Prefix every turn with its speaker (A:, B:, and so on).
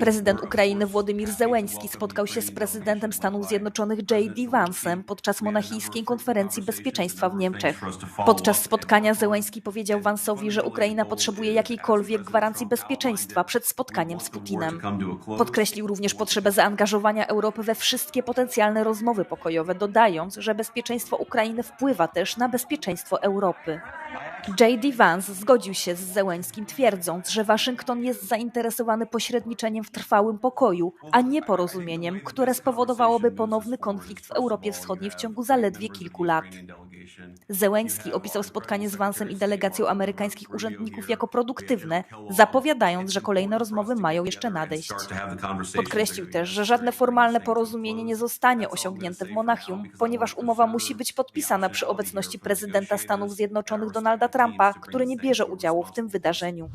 A: Prezydent Ukrainy Włodymir Zełeński spotkał się z prezydentem Stanów Zjednoczonych J.D. Vance'em podczas monachijskiej konferencji bezpieczeństwa w Niemczech. Podczas spotkania Zełeński powiedział Vance'owi, że Ukraina potrzebuje jakiejkolwiek gwarancji bezpieczeństwa przed spotkaniem z Putinem. Podkreślił również potrzebę zaangażowania Europy we wszystkie potencjalne rozmowy pokojowe, dodając, że bezpieczeństwo Ukrainy wpływa też na bezpieczeństwo Europy. J.D. Vance zgodził się z Zełęńskim, twierdząc, że Waszyngton jest zainteresowany pośredniczeniem w trwałym pokoju, a nie porozumieniem, które spowodowałoby ponowny konflikt w Europie Wschodniej w ciągu zaledwie kilku lat. Zełęński opisał spotkanie z Vansem i delegacją amerykańskich urzędników jako produktywne, zapowiadając, że kolejne rozmowy mają jeszcze nadejść. Podkreślił też, że żadne formalne porozumienie nie zostanie osiągnięte w Monachium, ponieważ umowa musi być podpisana przy obecności prezydenta Stanów Zjednoczonych Donalda Trumpa, który nie bierze udziału w tym wydarzeniu.